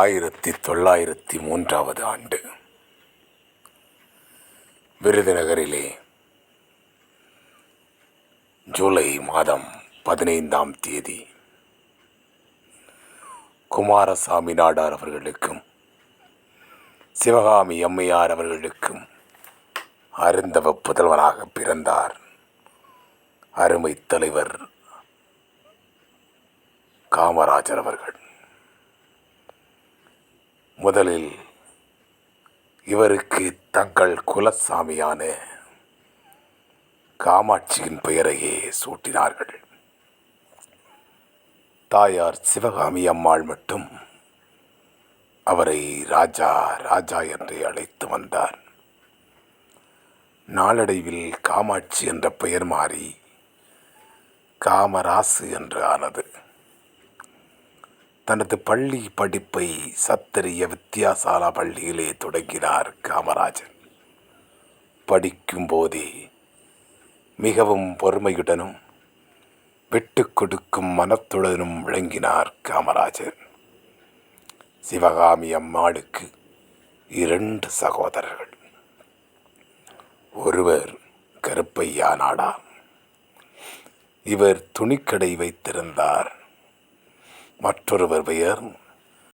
ஆயிரத்தி தொள்ளாயிரத்தி மூன்றாவது ஆண்டு. விருதுநகரிலே ஜூலை மாதம் பதினைந்தாம் தேதி குமாரசாமி நாடார் அவர்களுக்கும் சிவகாமி அம்மையார் அவர்களுக்கும் அருந்தவ புதல்வனாக பிறந்தார் அருமை தலைவர் காமராஜர் அவர்கள். முதலில் இவருக்கு தங்கள் குலசாமியான காமாட்சியின் பெயரையே சூட்டினார்கள். தாயார் சிவகாமி அம்மாள் மட்டும் அவரை ராஜா ராஜா என்று அழைத்து வந்தார். நாளடைவில் காமாட்சி என்ற பெயர் மாறி காமராசு என்று ஆனது. தனது பள்ளி படிப்பை சத்திரிய வித்யாசாலா பள்ளியிலே தொடங்கினார் காமராஜர் படிக்கும்போதே மிகவும் பொறுமையுடனும் விட்டு கொடுக்கும் மனத்துடனும் விளங்கினார் காமராஜர் சிவகாமி அம்மாளுக்கு இரண்டு சகோதரர்கள். ஒருவர் கருப்பையா நாடா இவர் துணிக்கடை வைத்திருந்தார். மற்றொருவர் பெயர்